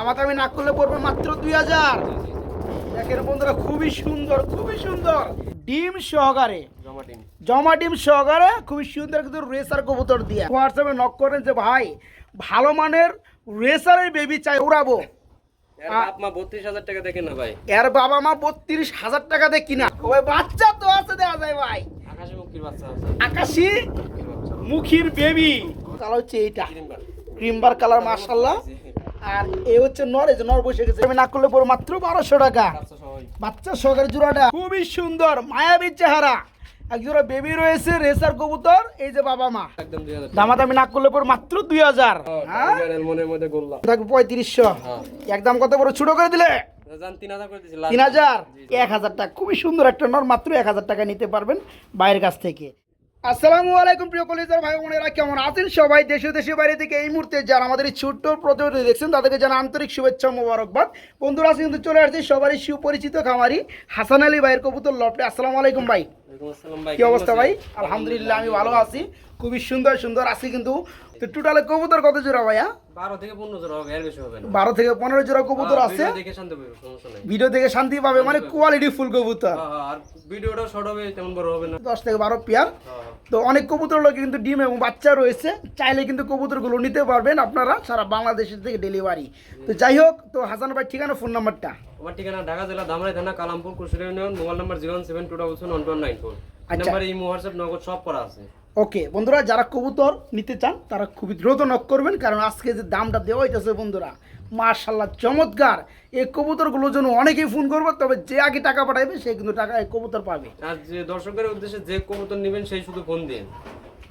আমাকে আমি না করলে পড়বে মাত্র দুই হাজার। দেখেন বন্ধুরা খুবই সুন্দর খুবই সুন্দর। ডিম সহকারে। জমা ডিম। সহকারে খুবই সুন্দর কিন্তু রেসার কবুতর দিয়ে। হোয়াটসঅ্যাপে নক করেন যে ভাই ভালো মানের রেসারের বেবি চাই উড়াবো। এর মা বত্রিশ হাজার টাকা না বাবা মা বত্রিশ হাজার টাকা দিয়ে কিনা। ওই বাচ্চা তো আছে দেওয়া যায় ভাই। আকাশে মুখির বেবি কালার হচ্ছে এইটা। কিরিমবার। ক্রিমবার কালার মার্শাল্লাহ আর এ হচ্ছে নর এই যে নর বসে গেছে। আমি না করলে পড়ো মাত্র বারোশো টাকা। বাচ্চা সহকারে জোড়াটা খুবই সুন্দর মায়াবী চেহারা। এক জোড়া বেবি রয়েছে রেসার কবুতর এই যে বাবা মা। দামাদামি না করলে পর মাত্র দুই হাজার। হ্যাঁ গোল্লা থাকবে পঁয়ত্রিশশো। হ্যাঁ। একদম কত বড়? ছোট করে দিলে? জান তিন হাজার করে দিয়েছি তিন হাজার? এক হাজার টাকা। খুবই সুন্দর একটা নর মাত্র এক হাজার টাকা নিতে পারবেন বাইরের কাছ থেকে। আসসালামু আলাইকুম প্রিয় কলেজের ভাই বোনেরা কেমন আছেন সবাই? দেশে দেশে বাইরে থেকে এই মুহূর্তে যারা আমাদের এই ছোট্ট প্রতিবেদন দেখছেন তাদেরকে জানা আন্তরিক শুভেচ্ছা মোবারকবাদ। বন্ধুরা আজকে কিন্তু চলে আসছে সবারই সুপরিচিত খামারি হাসান আলী ভাইয়ের কবুতর লপটে আসসালামু আলাইকুম ভাই। কি অবস্থা ভাই? আলহামদুলিল্লাহ আমি ভালো আছি। খুবই সুন্দর সুন্দর আছি কিন্তু তো টোটালে কবুতর কত জোড়া ভাইয়া? বারো থেকে পনেরো জোড়া হবে এর বেশি হবে না। বারো থেকে পনেরো জোড়া কবুতর হ্যাঁ, আছে? ভিডিও দেখে শান্তি পাবে মানে কোয়ালিটি ফুল কবুতর। হ্যাঁ, হ্যাঁ, আর ভিডিওটা শর্ট হবে তেমন বড় হবে না। দশ থেকে বারো পেয়ার। হ্যাঁ, হ্যাঁ। তো অনেক কবুতর লোকে কিন্তু ডিম এবং বাচ্চা রয়েছে। চাইলে কিন্তু কবুতরগুলো নিতে পারবেন আপনারা সারা বাংলাদেশের থেকে ডেলিভারি তো যাই হোক তো হাসান ভাই ঠিকানা ফোন নাম্বারটা আমার ঠিকানা ঢাকা জেলা ধামরাই থানা Kalampur Kushira union mobile number zero seven two double one two nine four. আচ্ছা। নাম্বার এই হোয়াটসঅ্যাপ নগদ সব করা আছে। ওকে বন্ধুরা যারা কবুতর নিতে চান তারা খুবই দ্রুত নক করবেন কারণ আজকে যে দামটা দেওয়া হইতেছে বন্ধুরা মার্শাল্লাহ চমৎকার। এই কবুতরগুলোর জন্য অনেকেই ফোন করবে তবে যে আগে টাকা পাঠাবে সে কিন্তু টাকা কবুতর পাবে। আর যে দর্শকের উদ্দেশ্যে যে কবুতর নেবেন সেই শুধু ফোন দিন।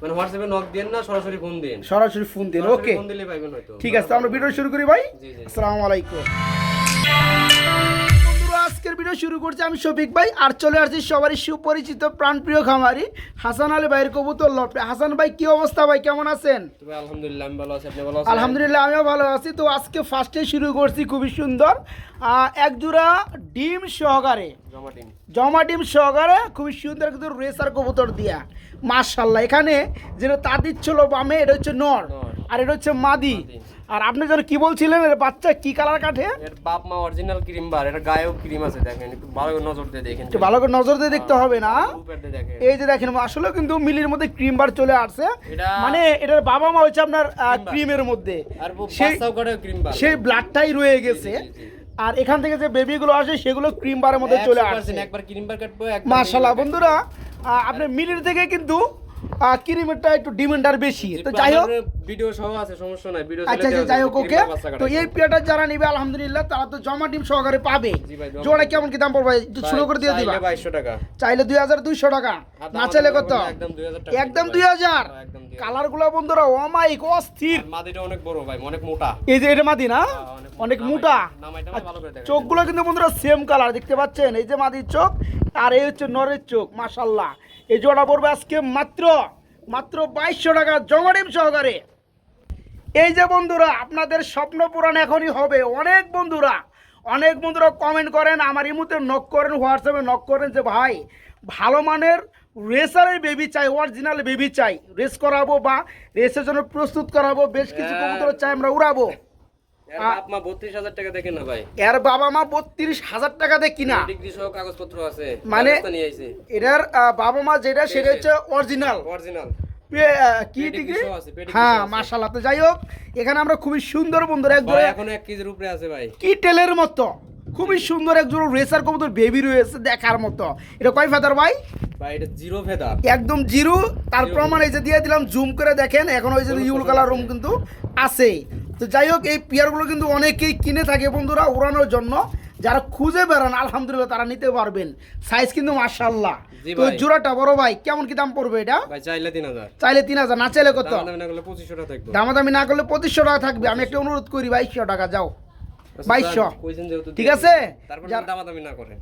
মানে হোয়াটসঅ্যাপে নক দিন না সরাসরি ফোন দিন। সরাসরি ফোন দিন ওকে। ফোন দিলে পাইবেন হয়তো। ঠিক আছে আমরা ভিডিও শুরু করি ভাই। আসসালামু আলাইকুম। আজকের ভিডিও শুরু করছি আমি শফিক ভাই আর চলে আসছি সবারই সুপরিচিত প্রাণপ্রিয় খামারি হাসান আলী ভাইয়ের কবুতর লপটে হাসান ভাই কি অবস্থা ভাই? কেমন আছেন? আলহামদুলিল্লাহ আমি ভালো আছি। আপনি ভালো আছেন? আলহামদুলিল্লাহ আমিও ভালো আছি। তো আজকে ফার্স্টে শুরু করছি খুবই সুন্দর। এক জোড়া ডিম সহকারে। জমা ডিম। সহকারে খুবই সুন্দর কিন্তু রেসার কবুতর দিয়া। মার্শাল্লাহ এখানে যেটা তার দিচ্ছিল বামে এটা হচ্ছে নর। আর এটা হচ্ছে মাদি। আর আপনি যেন কি বলছিলেন এর বাচ্চা কি কালার কাটে এর বাপ মা অরিজিনাল ক্রিম বার এটা গায়েও ক্রিম আছে দেখেন একটু ভালো করে নজর দিয়ে দেখেন একটু ভালো করে নজর দিয়ে দেখতে হবে না? এই যে দেখেন আসলে কিন্তু মিলির মধ্যে ক্রিম বার চলে আসছে। মানে এটার বাবা মা হচ্ছে আপনার ক্রিমের মধ্যে। আর সেই বাচ্চাও ক্রিম বার সেই ব্লাডটাই রয়ে গেছে। আর এখান থেকে যে বেবিগুলো আসে সেগুলো ক্রিম বারের মধ্যে চলে আসছে। একবার ক্রিম বার কাটবো মাশাল্লাহ বন্ধুরা আহ, আপনার মিলির থেকে কিন্তু ক্রিমেরটা একটু ডিমান্ডার বেশি। তো যাই হোক। ভিডিও সহ আছে সমস্যা নাই ভিডিও আচ্ছা আচ্ছা যাই হোক ওকে তো এই পেয়ারটা যারা নিবে আলহামদুলিল্লাহ তারা তো জমা ডিম সহকারে পাবে। জোড়া কেমন কি দাম পড়বে? একটু ছোট করে দিয়ে দিবা। বাইশশো টাকা। চাইলে দুই হাজার দুইশো টাকা। আর না চাইলে কত? একদম 2000 টাকা একদম দুই হাজার? হ্যাঁ, 2000 কালারগুলা বন্ধুরা অমাইক অস্থির। মাদিটা অনেক বড় ভাই অনেক মোটা। এই যে এটা মাদি না? হ্যাঁ, অনেক মোটা। চোখগুলো কিন্তু বন্ধুরা সেম কালার দেখতে পাচ্ছেন? এই যে মাদির চোখ আর এই হচ্ছে নরের চোখ মাশাল্লাহ এই জোড়া পড়বে আজকে মাত্র মাত্র বাইশশো টাকা জমা ডিম সহকারে। এই যে বন্ধুরা আপনাদের স্বপ্ন পূরণ এখনই হবে। অনেক বন্ধুরা অনেক বন্ধুরা কমেন্ট করেন আমার ইমুতে নক করেন হোয়াটসঅ্যাপে নক করেন যে ভাই ভালো মানের রেসারের বেবি চাই অরিজিনাল বেবি চাই। রেস করাবো বা রেসের জন্য প্রস্তুত করাবো বেশ কিছু হ্যাঁ। কবুতর চাই আমরা উড়াবো। মা বত্রিশ হাজার টাকা দেখেন না ভাই? এর বাবা মা বত্রিশ হাজার টাকা দিয়ে কিনা? ডিগ্রি সহ কাগজপত্র আছে। মানে- এটার বাবা মা যেটা সেটা হচ্ছে অরিজিনাল অরিজিনাল কি ডিগ্রি হ্যাঁ সহ তো যাই হোক এখানে আমরা খুবই সুন্দর বন্ধুরা ভাই এখন এক কেজির উপরে আছে ভাই। কি টেলের মতো খুবই সুন্দর একজোড়া রেসার কবুতর বেবি রয়েছে দেখার মতো। এটা কয় ফাদার ভাই? ভাই জিরো ফেদার একদম জিরো তার প্রমাণ এই যে দিয়ে দিলাম জুম করে দেখেন এখন ওই যে ইউল কালার রুম কিন্তু আছে। তো যাই হোক এই পেয়ারগুলো কিন্তু অনেকেই কিনে থাকে বন্ধুরা উড়ানোর জন্য। যারা খুঁজে বেড়ান আলহামদুলিল্লাহ তারা নিতে পারবেন। সাইজ কিন্তু মার্শাল্লাহ তো জোড়াটা বড় ভাই কেমন কি দাম পড়বে এটা? ভাই চাইলে তিন হাজার। চাইলে তিন হাজার না চাইলে কত? দাম দামি না করলে পঁচিশশো টাকা থাকবে। দামাদামি না করলে পঁচিশশো টাকা থাকবে। আমি একটা অনুরোধ করি বাইশশো টাকা যাও। আচ্ছা, বাইশশো। ঠিক আছে? দামাদামি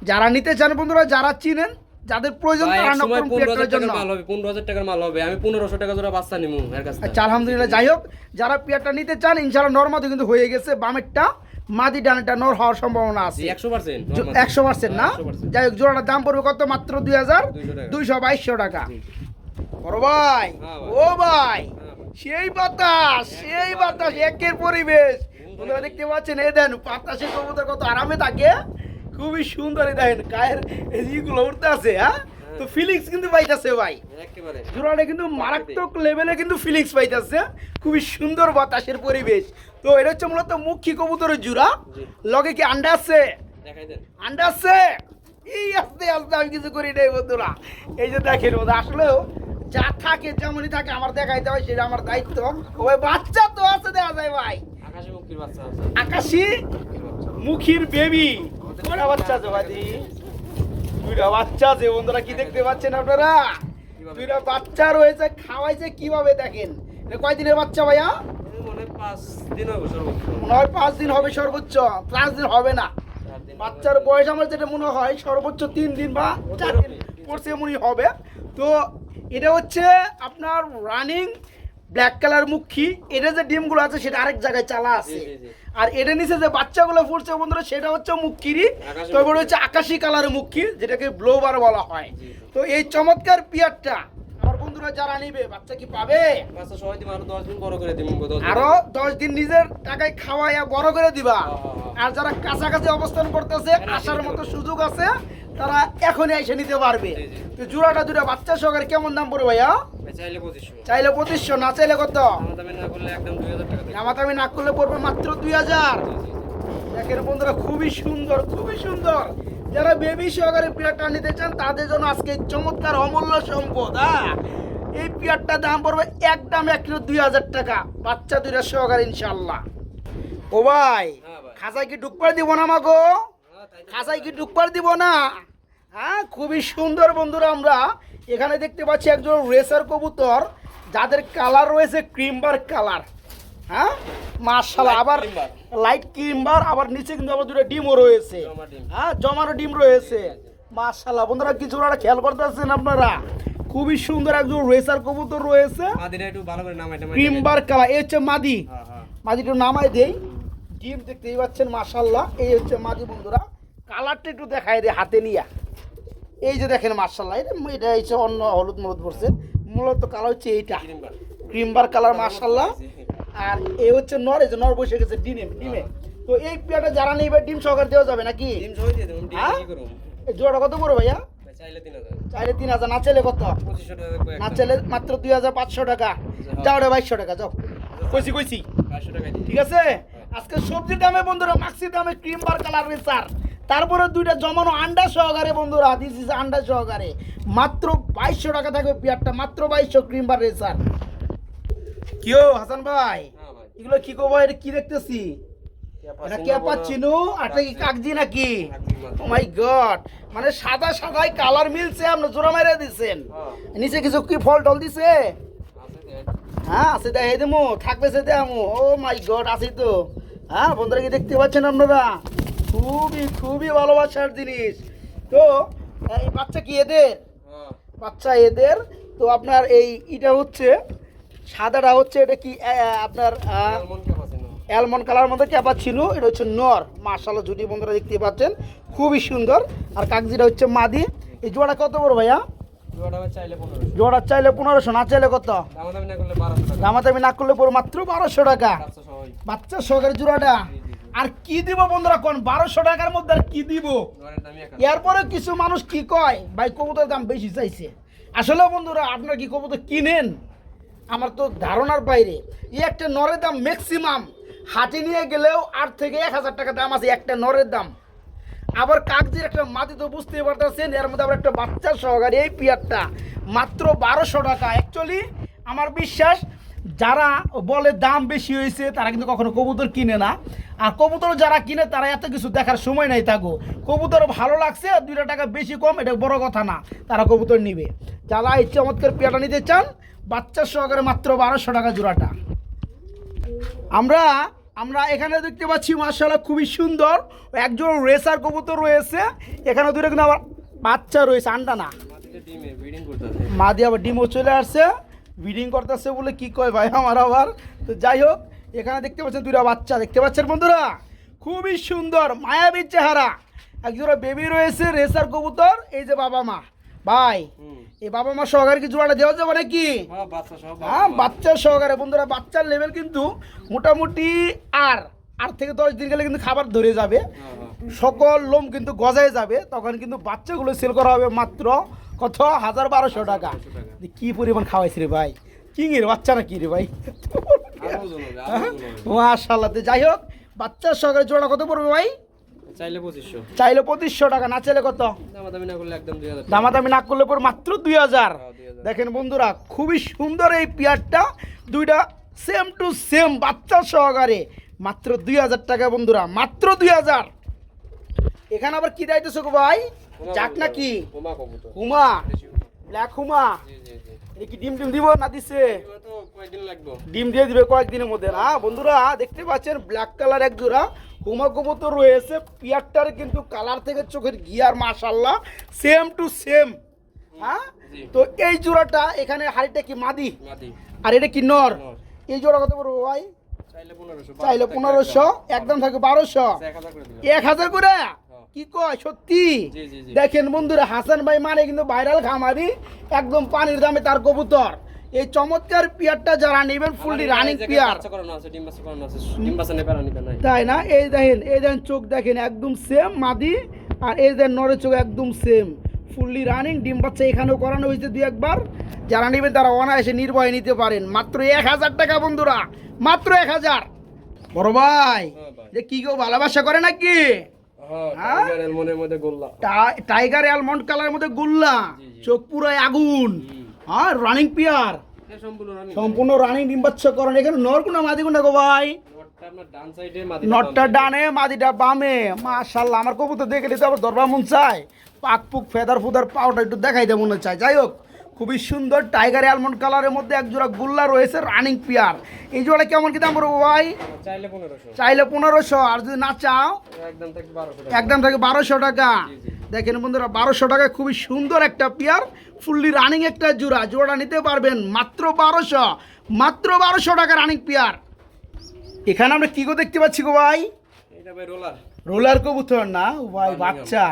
যারা নিতে চান বন্ধুরা যারা চিনেন যাদের প্রয়োজন তারা এক নক সময় করুন পনেরো হাজার পেয়ারটার জন্য। মাল হবে পনেরো হাজার টাকার মাল হবে। আমি পনেরোশো টাকা জোড়া বাচ্চা নিমু এর কাছ আচ্ছা আলহামদুলিল্লাহ। যাই হোক যারা পেয়ারটা নিতে চান ইনশাআল্লাহ নর্মাদি কিন্তু হয়ে গেছে। বামেরটা মাদি ডানেরটা নর হওয়ার সম্ভাবনা আছে। একশো পার্সেন্ট একশো পার্সেন্ট না? যাই হোক জোড়াটার দাম পড়বে কত? মাত্র দুই হাজার দুইশো বাইশশো টাকা। বড় ভাই হ্যাঁ ও ভাই হ্যাঁ সেই বাতাস সেই বাতাস একের পরিবেশ। বন্ধুরা দেখতে পাচ্ছেন? এই দেন বাতাসে কবুতর কত আরামে থাকে। খুবই সুন্দর দেখেন গায়ের এইগুলো উঠতে আছে হ্যাঁ? তো ফিলিংস কিন্তু পাইতাছে ভাই। একেবারে। জোড়াটা কিন্তু মারাত্মক লেভেলে কিন্তু ফিলিংস পাইতেছে খুবই সুন্দর বাতাসের পরিবেশ। তো এটা হচ্ছে মূলত মুখী কবুতরের জোড়া। জি। লগে কি আন্ডা আছে? দেখাই দেন। আন্ডা আছে? এই আস্তে আস্তে আমি কিছু করি নাই বন্ধুরা। এই যে দেখেন আসলেও যা থাকে যেমনই থাকে আমার দেখাইতে হয় সেটা আমার দায়িত্ব। ওই বাচ্চা তো আছে দেখা যায় ভাই। আকাশে মুক্তির বাচ্চা আছে। আকাশি মুক্তির বাচ্চা। মুখির বেবি বাচ্চা বন্ধুরা, কি দেখতে পাচ্ছেন আপনারা? বাচ্চা রয়েছে, খাওয়াইছে কীভাবে দেখেন? কয়দিনের বাচ্চা ভাইয়া? পাঁচ দিন হবে সর্বোচ্চ, পাঁচ দিন হবে না। বাচ্চার বয়স আমার যেটা মনে হয়, সর্বোচ্চ তিন দিন বা চার দিন পড়ছে মনে হবে। তো এটা হচ্ছে আপনার রানিং ব্ল্যাক কালার মুখী। এটা যে ডিমগুলো আছে, সেটা আরেক জায়গায় চালা আছে। আর এটা নিচে যে বাচ্চাগুলো ফুটছে বন্ধুরা সেটা হচ্ছে মুক্কিরি তারপরে। হচ্ছে আকাশি কালার মুক্কি যেটাকে ব্লোবার বলা হয়। তো এই চমৎকার পিয়ারটা আমার বন্ধুরা যারা নিবে বাচ্চা কি পাবে বাচ্চা সবাই দিব আরও দশ দিন বড় করে দিব আরও দশ দিন নিজের টাকায় খাওয়াইয়া বড় করে দিবা হ্যাঁ, হ্যাঁ, হ্যাঁ। আর যারা কাছাকাছি অবস্থান করতেছে আসার মতো সুযোগ আছে তারা এখনই এসে নিতে পারবে। তো জোড়াটা দুটা বাচ্চা সহকারে কেমন দাম পড়বে ভাইয়া চাইলে পঁচিশশো চাইলে পঁচিশশো না চাইলে কত দামে। নামাতামি না করলে পড়বে মাত্র দুই হাজার। দেখেন বন্ধুরা খুবই সুন্দর খুবই সুন্দর যারা বেবি সহকারে পিয়ারটা নিতে চান তাদের জন্য আজকে চমৎকার অমূল্য সম্পদ হ্যাঁ এই পিয়ারটা দাম পড়বে একদম এক কিলো দুই হাজার টাকা বাচ্চা দুইটা সহকারে ইনশাল্লাহ ও ভাই হ্যাঁ। খাঁচায় কি ডুকবার দিব না তো। খাঁচায় কি ডুকবার দিব না? হ্যাঁ খুবই সুন্দর বন্ধুরা আমরা। এখানে দেখতে পাচ্ছি একজন রেসার কবুতর যাদের কালার রয়েছে ক্রিমবার কালার। হ্যাঁ মার্শাল্লাহ আবার। লাইট ক্রিমবার আবার নিচে কিন্তু আবার দুটো ডিমও রয়েছে। হ্যাঁ জমানো ডিম রয়েছে। মার্শাল্লাহ বন্ধুরা কিছু ওরা খেয়াল করতেছেন আপনারা? খুবই সুন্দর একজন রেসার কবুতর রয়েছে। ক্রিমবার কালার এই হচ্ছে মাদি। হ্যাঁ, হ্যাঁ। মাদি একটু নামাই দেই। ডিম দেখতেই পাচ্ছেন মাশাল্লাহ এই হচ্ছে মাদি বন্ধুরা। কালারটা একটু দেখাই দে হাতে নিয়া। এই যে দেখেন মাশাল্লাহ এটা এটা হচ্ছে অন্য হলুদ মলুদ পড়ছে মূলত কালার হচ্ছে এইটা। ক্রিম বার। ক্রিমবার কালার মাশাল্লাহ আর এই হচ্ছে নর এই যে নর বসে গেছে ডিমে ডিমে। তো এই পেয়ারটা যারা নেই ডিম সহকার দেওয়া যাবে নাকি? ডিম সবাই দিয়ে দেবো ডিম হ্যাঁ? কি করব? এই জোড়া কত করে ভাইয়া? চাইলে তিন হাজার। না চাইলে কত? না চাইলে মাত্র দুই হাজার পাঁচশো টাকা। যাও। রে বাইশশো টাকা যাও। কইছি কইছি। ঠিক আছে? আজকে সবজির দামে বন্ধুরা মাক্সির দামে ক্রিম বার কালার রেসার। তারপরে দুইটা জমানো আন্ডা সহকারে বন্ধুরা দিস ইজ আন্ডা সহকারে। মাত্র বাইশশো টাকা থাকবে পেয়ারটা মাত্র বাইশশো ক্রিম বার রেসার কিও হাসান ভাই হ্যাঁ এগুলো কি কবো এটা কি দেখতেছি? এটা কে পাচ্ছিনু এটা কি কাগজি নাকি? ও মাই গড মানে সাদা সাদাই কালার মিলছে আপনি জোড়া মেরে দিছেন। নিচে কিছু কি ফল টল দিছে? হ্যাঁ আছে দেখাই দেবো থাকবে সে দেখামো ও মাই গড আছে তো। হ্যাঁ বন্ধুরা কি দেখতে পাচ্ছেন আপনারা? খুবই খুবই ভালোবাসার জিনিস। তো এই বাচ্চা কি এদের? বাচ্চা এদের। তো আপনার এই এটা হচ্ছে সাদাটা হচ্ছে এটা কি আপনার অ্যালমন্ড কালার মধ্যে ক্যাপা ছিল এটা হচ্ছে নর। মার্শাল্লাহ জুটি বন্ধুরা দেখতে পাচ্ছেন খুবই সুন্দর। আর কাগজিটা হচ্ছে মাদি। এই জোড়া কত বড় ভাইয়া? জোড়া চাইলে পনেরোশো না চাইলে কত? দামাদামি না করলে পড়ো মাত্র বারোশো টাকা। বাচ্চা সহকারে জোড়াটা। আর কি দিব বন্ধুরা কোন? বারোশো টাকার মধ্যে আর কি দিব? এরপরে কিছু মানুষ কি কয়? ভাই, কবুতরের দাম বেশি চাইছে। আসলে বন্ধুরা, আপনারা কি কবুতর কিনেন? আমার তো ধারণার বাইরে। এই একটা নরের দাম ম্যাক্সিমাম হাটে নিয়ে গেলেও আট থেকে এক হাজার টাকা দাম আছে একটা নরের দাম। আবার কাগজের একটা মাটি তো বুঝতে পারতেছেন, এর মধ্যে আবার একটা বাচ্চা সহকারে এই পিয়ারটা। মাত্র বারোশো টাকা। অ্যাকচুয়ালি আমার বিশ্বাস যারা বলে দাম বেশি হয়েছে তারা কিন্তু কখনো কবুতর কিনে না। আর কবুতর যারা কিনে তারা এত কিছু দেখার সময় নাই থাকো কবুতর ভালো লাগছে আর দুইটা টাকা বেশি কম এটা বড় কথা না তারা কবুতর নিবে। যারা এই চমৎকার পেয়াটা নিতে চান বাচ্চার সহকারে মাত্র বারোশো টাকা জোড়াটা। আমরা আমরা এখানে দেখতে পাচ্ছি মার্শাল্লাহ খুবই সুন্দর। একজন রেসার কবুতর রয়েছে এখানে দূরে কিন্তু আবার বাচ্চা রয়েছে আন্ডা না। দিয়ে আবার ডিমও চলে আসছে। ব্রিডিং করতেছে বলে কি কয় ভাই আমার আবার? তো যাই হোক এখানে দেখতে পাচ্ছেন দুইটা বাচ্চা দেখতে পাচ্ছেন বন্ধুরা? খুবই সুন্দর মায়াবীর চেহারা। একজোড়া বেবি রয়েছে রেসার কবুতর এই যে বাবা মা। ভাই এই বাবা মা সহকারে কি জোড়াটা দেওয়া যাবে নাকি? হ্যাঁ বাচ্চা হ্যাঁ সহকারে। বন্ধুরা বাচ্চার লেভেল কিন্তু মোটামুটি আর। আট থেকে দশ দিন গেলে কিন্তু খাবার ধরে যাবে। হ্যাঁ হ্যাঁ। সকল লোম কিন্তু গজায় যাবে। তখন কিন্তু বাচ্চাগুলো সেল করা হবে মাত্র কত? হাজার বারোশো টাকা। কি পরিমাণ খাওয়াইছি রে ভাই? কি রে বাচ্চা না কি রে ভাই? হবে। মাশাল্লাহ যাই হোক বাচ্চার সহকারে জোড়া কত পড়বে ভাই? চাইলে পঁচিশশো। চাইলে পঁচিশশো টাকা না চাইলে কত? দামাদামি না করলে একদম দুই হাজার দামাদামি না করলে পর মাত্র দুই হাজার। হ্যাঁ, 2000 দেখেন বন্ধুরা খুবই সুন্দর এই পেয়ারটা। দুইটা সেম টু সেম বাচ্চা সহকারে। মাত্র দুই হাজার টাকা বন্ধুরা মাত্র দুই হাজার। এখানে আবার কি দায়িত্ব ভাই? যাক কবুতর, নাকি? হুমা। ব্ল্যাক হুমা। এটা কি ডিম ডিম দিব না দিছে। ডিম দিয়ে দিবে কয়েকদিনের মধ্যে না? বন্ধুরা দেখতে পাচ্ছেন ব্ল্যাক কালার এক জোড়া হুমা কবুতর রয়েছে। পিয়ারটার কিন্তু কালার থেকে চোখের গিয়ার মাশাল্লাহ সেম টু সেম হ্যাঁ? তো এই জোড়াটা এখানে হাড়িটা কি মাদি? আর এটা কি নর। এই জোড়া কত পড়ব ভাই? চাইলে 1500, চাইলে বারোশো পনেরোশো একদম থাকে বারোশো। এক হাজার করে? কি কয় সত্যি। দেখেন বন্ধুরা হাসান ভাই মানে কিন্তু ভাইরাল খামারি একদম পানির দামে তার কবুতর। এই চমৎকার পিয়ারটা যারা নেবেন ফুললি রানিং পিয়ার। তাই না? এই দেখেন এই দেখেন চোখ দেখেন একদম সেম মাদি আর এই দেখেন নরের চোখ একদম সেম ফুললি রানিং ডিম বাচ্চা এখানেও করানো হয়েছে দুই একবার। যারা নেবেন তারা অনায়াসে নির্ভয়ে নিতে পারেন। মাত্র এক হাজার টাকা বন্ধুরা মাত্র এক হাজার। বড় ভাই হ্যাঁ, যে কি কেউ ভালোবাসা করে নাকি? টাইগার অ্যালমন্ড কালারের মধ্যে গুল্লা। চোখ পুরো আগুন। হ্যাঁ রানিং পিয়ার সম্পূর্ণ রানিং ডিম বাচ্চা করেন এখানে মাদি কোনটা গো ভাই। নটটা ডান মাদিটা বাম। মাশাল্লাহ আমার কবুতর দেখে নিতে আবার দরবার মন চায়। পাক পুক ফেদার ফুদার পাউটা একটু দেখাইতে মনে চায়। যাই হোক খুবই সুন্দর টাইগার অ্যালমন্ড কালারের মধ্যে এক জোড়া গুল্লা রয়েছে রানিং পিয়ার এই জোড়া কেমন কি দাম পড়ব ভাই? চাইলে পনেরোশো। আর যদি না চাও একদম থাকবে 1200 টাকা। একদম থাকে বারোশো টাকা। দেখেন বন্ধুরা বারোশো টাকায় খুবই সুন্দর একটা পেয়ার ফুললি রানিং একটা জোড়া। জোড়া নিতে পারবেন মাত্র বারোশো মাত্র বারোশো টাকা রানিং পেয়ার এখানে আমরা কি গো দেখতে পাচ্ছি গো ভাই? রোলার। রোলার কবুতর না? ভাই বাচ্চা।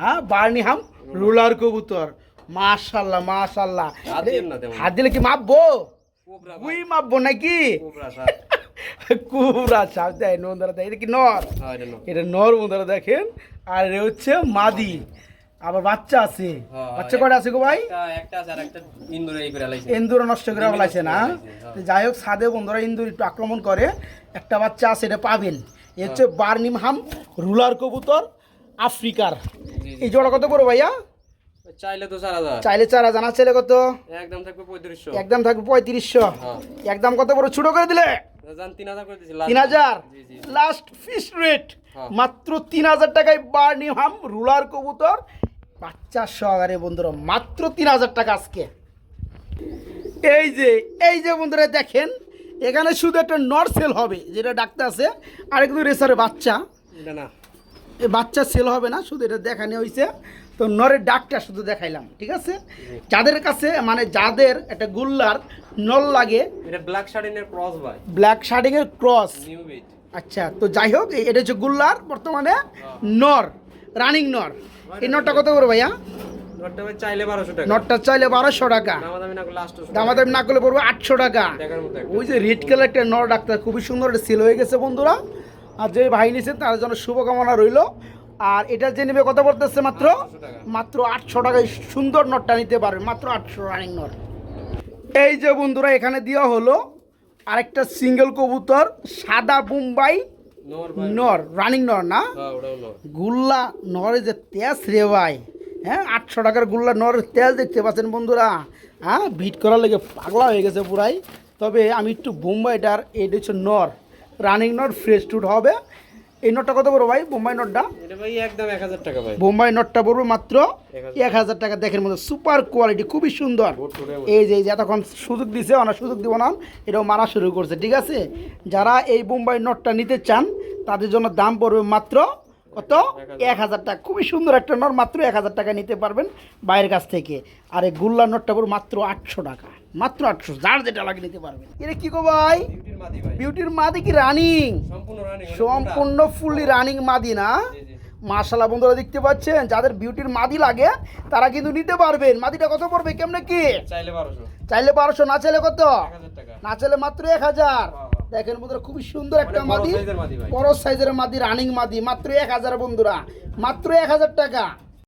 হ্যাঁ বার্নিহাম রোলার কবুতর। মাশাল্লাহ মাশাল্লাহ। হাত না দিলে কি মাপবো? কোবরা মাপবো নাকি? কুবরা চাপ দেয় বন্ধুরা দেয় এটা কি নর? হ্যাঁ এটা নর। বন্ধুরা দেখেন আর এটা হচ্ছে মাদি। আবার বাচ্চা আছে। হ্যাঁ, বাচ্চা কটা আছে গো ভাই? ইন্দুরে নষ্ট করে না? ফেলাইছে, হ্যাঁ। তো যাই হোক সাদে বন্ধুরা ইন্দুর একটু আক্রমণ করে। একটা বাচ্চা আছে এটা পাবেন এ হচ্ছে বার্নিমহাম রুলার কবুতর আফ্রিকার। এই জোড়া কত করে ভাইয়া? চাইলে তো 4000 চাইলে চারা জানা ছেলে কত? একদম থাকবে 3500 একদম থাকবে পঁয়ত্রিশশো। হ্যাঁ। একদম কত বড়? ছোট করে দিলে? জান 3000 করে দিছি তিন হাজার? জি জি। লাস্ট ফিস রেট হ্যাঁ। মাত্র তিন হাজার টাকায় বার্নিহাম রুলার কবুতর। বাচ্চা সহকারে বন্ধুরা মাত্র তিন হাজার টাকা আজকে। এই যে এই যে বন্ধুরা দেখেন এখানে শুধু একটা নর সেল হবে যেটা ডাক্তার আছে আর কিন্তু রেসারের বাচ্চা। না। বাচ্চা সেল হবে না শুধু এটা দেখানো হয়েছে। তো নরের ডাকটা শুধু দেখাইলাম ঠিক আছে? যাদের কাছে মানে যাদের একটা গুল্লার নল লাগে এটা ব্ল্যাক শার্টিনের ক্রস ভাই। ব্ল্যাক শার্টিংয়ের ক্রস আচ্ছা তো যাই হোক এটা হচ্ছে গুল্লার বর্তমানে নর রানিং নর। এই নটটা কত করে ভাইয়া? নটটা চাইলে 1200 চাইলে বারোশো টাকা। দামাদামি না করলে 800 দামাদামি না করলে পড়বে আটশো টাকা। ওই যে রেড কালার একটা নর ডাক্তার খুবই সুন্দর সেল হয়ে গেছে বন্ধুরা। আর যে ভাই নিয়েছেন তার জন্য শুভকামনা রইল। আর এটা যে নেবে কত পড়তেছে মাত্র? মাত্র আটশো টাকায় সুন্দর নটটা নিতে পারবে মাত্র আটশো রানিং নট এই যে বন্ধুরা এখানে দেওয়া হলো আরেকটা সিঙ্গেল কবুতর সাদা মুম্বাই নর রানিং নর না? হ্যাঁ নর। গুল্লা নরে যে তেজ রে ভাই। হ্যাঁ আটশো টাকার গুল্লা নরের তেল দেখতে পাচ্ছেন বন্ধুরা। হ্যাঁ ভিট করার লেগে পাগলা হয়ে গেছে পুরাই। তবে আমি একটু বোম্বাইটার এটা হচ্ছে নর। রানিং নট ফ্রেশ টুট হবে। এই নটটা কত বড় ভাই? বোম্বাই নটটা? এটা ভাই একদম 1000 টাকা ভাই। বোম্বাই নটটা পড়বে মাত্র 1000 এক হাজার টাকা দেখেন মধ্যে সুপার কোয়ালিটি খুবই সুন্দর। এই যে এই যে এতক্ষণ সুযোগ দিছে অনেক সুযোগ দিব না। এটাও মারা শুরু করছে ঠিক আছে? যারা এই বোম্বাই নটটা নিতে চান তাদের জন্য দাম পড়বে মাত্র কত? এক হাজার টাকা। খুবই সুন্দর একটা নট মাত্র এক হাজার টাকা নিতে পারবেন বাইরের কাছ থেকে। আর এই গুল্লা নটটা পড়বে মাত্র আটশো টাকা। মাত্র আটশো যার যেটা লাগে নিতে পারবেন। এটা কি গো ভাই? বিউটির মাদি ভাই। বিউটির মাদি কি রানিং সম্পূর্ণ ফুললি রানিং মাদি না? জি জি বন্ধুরা দেখতে পাচ্ছেন যাদের বিউটির মাদি লাগে তারা কিন্তু নিতে পারবেন। মাদিটা কত পড়বে কেমনে কি? চাইলে বারোশো। না চাইলে কত? 1000 না চাইলে মাত্র এক হাজার। দেখেন বন্ধুরা খুবই সুন্দর একটা বড় মাদি। বড় সাইজের মাদি রানিং মাদি। মাত্র এক হাজার বন্ধুরা। মাত্র এক হাজার টাকা।